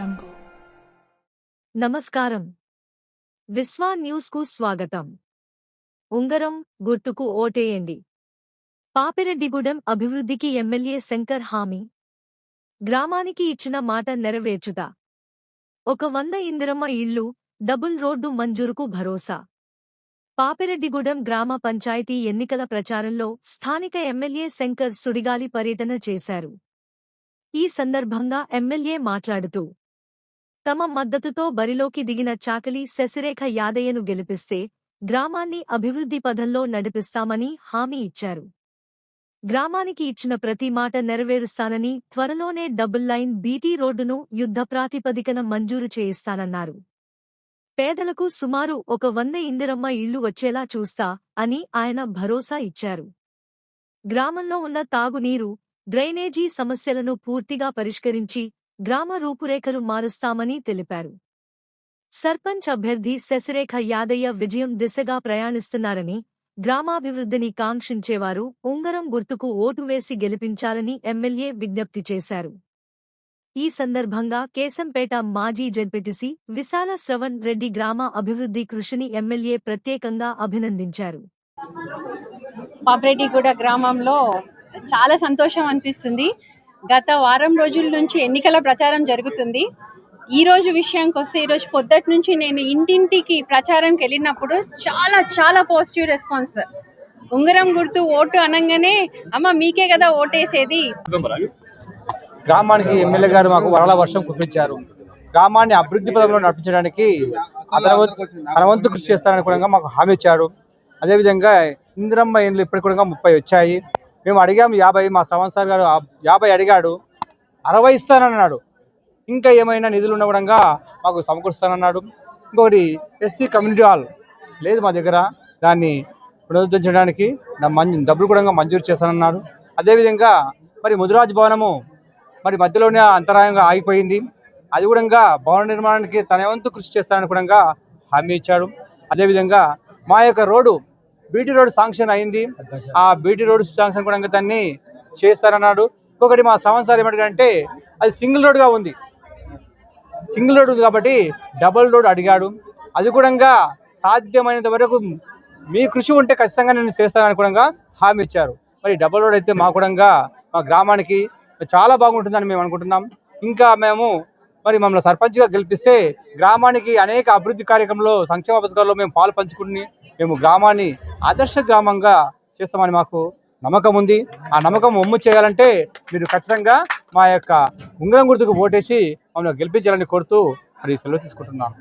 jungle. నమస్కారం. విశ్వా న్యూస్కు స్వాగతం. ఉంగరం గుర్తుకు ఓటేయండి. పాపిరెడ్డిగూడెం అభివృద్ధికి ఎమ్మెల్యే శంకర్ హామీ. గ్రామానికి ఇచ్చిన మాట నెరవేర్చుట. ఒక వంద ఇందిరమ్మ ఇల్లు డబుల్ రోడ్డు మంజూరుకు భరోసా. పాపిరెడ్డిగూడెం గ్రామ పంచాయతీ ఎన్నికల ప్రచారంలో స్థానిక ఎమ్మెల్యే శంకర్ సుడిగాలి పర్యటన చేశారు. ఈ సందర్భంగా ఎమ్మెల్యే మాట్లాడుతూ తమ మద్దతుతో బరిలోకి దిగిన చాకలి శశిరేఖ యాదయ్యను గెలిపిస్తే గ్రామాన్ని అభివృద్ధి పథంలో నడిపిస్తామని హామీ ఇచ్చారు. గ్రామానికి ఇచ్చిన ప్రతి మాట నెరవేరుస్తానని త్వరలోనే డబుల్ లైన్ బీటీ రోడ్డును యుద్ధ ప్రాతిపదికన మంజూరు చేయిస్తానన్నారు. పేదలకు సుమారు ఒక వంద ఇందిరమ్మ ఇళ్ళు వచ్చేలా చూస్తా అని ఆయన భరోసా ఇచ్చారు. గ్రామంలో ఉన్న తాగునీరు డ్రైనేజీ సమస్యలను పూర్తిగా పరిష్కరించి గ్రామ రూపురేఖలు మారుస్తామని తెలిపారు. సర్పంచ్ అభ్యర్థి శశిరేఖ యాదయ్య విజయం దిశగా ప్రయాణిస్తున్నారని గ్రామాభివృద్ధిని కాంక్షించేవారు ఉంగరం గుర్తుకు ఓటు వేసి గెలిపించాలని ఎమ్మెల్యే విజ్ఞప్తి చేశారు. ఈ సందర్భంగా కేశంపేట మాజీ జడ్పెటిసి విశాల శ్రవణ్ రెడ్డి గ్రామ అభివృద్ధి కృషిని ఎమ్మెల్యే ప్రత్యేకంగా అభినందించారు. పాపిరెడ్డిగూడ గ్రామంలో చాలా సంతోషం అనిపిస్తుంది. గత వారం రోజుల నుంచి ఎన్నికల ప్రచారం జరుగుతుంది. ఈ రోజు విషయానికి వస్తే ఈరోజు పొద్దుటి నుంచి నేను ఇంటింటికి ప్రచారంకి వెళ్ళినప్పుడు చాలా చాలా పాజిటివ్ రెస్పాన్స్ ఉంగరం గుర్తు ఓటు అనగానే అమ్మ మీకే కదా ఓటేసేది? గ్రామానికి ఎమ్మెల్యే గారు మాకు వరల వర్షం కురిపించారు. గ్రామాన్ని అభివృద్ధి పదంలో నడిపించడానికి అతని కృషి చేస్తారని కూడా మాకు హామీ ఇచ్చాడు అదేవిధంగా ఇందిరమ్మ ఇండ్లు ఇప్పటికి కూడా ముప్పై వచ్చాయి. మేము అడిగాము యాభై మా శ్రవణ్ సార్ గారు యాభై అడిగాడు అరవై ఇస్తానన్నాడు. ఇంకా ఏమైనా నిధులు ఉన్న కూడా మాకు సమకూరుస్తానన్నాడు. ఇంకొకటి ఎస్సీ కమ్యూనిటీ హాల్ లేదు మా దగ్గర దాన్ని పునరుద్ధరించడానికి మంజు డబ్బులు కూడా మంజూరు చేస్తానన్నాడు అదేవిధంగా మరి ముదిరాజ్ భవనము మరి మధ్యలోనే అంతరాయంగా ఆగిపోయింది. అది కూడా భవన నిర్మాణానికి తన వంతు కృషి చేస్తానని కూడా హామీ ఇచ్చాడు. అదేవిధంగా మా యొక్క రోడ్డు బీటీ రోడ్ శాంక్షన్ అయింది. ఆ బీటీ రోడ్ శాంక్షన్ కూడా దాన్ని చేస్తారన్నాడు ఇంకొకటి మా శ్రవణ్ సార్ ఏమంటాడంటే అది సింగిల్ రోడ్గా ఉంది. సింగిల్ రోడ్ ఉంది కాబట్టి డబుల్ రోడ్ అడిగాడు. అది కూడా సాధ్యమైనంత వరకు మీ కృషి ఉంటే ఖచ్చితంగా నేను చేస్తానని కూడా హామీ ఇచ్చారు. మరి డబుల్ రోడ్ అయితే మా కూడా మా గ్రామానికి చాలా బాగుంటుందని మేము అనుకుంటున్నాం. ఇంకా మేము మరి మమ్మల్ని సర్పంచ్గా గెలిపిస్తే గ్రామానికి అనేక అభివృద్ధి కార్యక్రమంలో సంక్షేమ పథకాల్లో మేము పాలు పంచుకుని మేము గ్రామాన్ని ఆదర్శ గ్రామంగా చేస్తామని మాకు నమ్మకం ఉంది. ఆ నమ్మకం ఒమ్ము చేయాలంటే మీరు ఖచ్చితంగా మా యొక్క ఉంగరం గుర్తుకు ఓటేసి మమ్మల్ని గెలిపించాలని కోరుతూ మరి సెలవు తీసుకుంటున్నాను.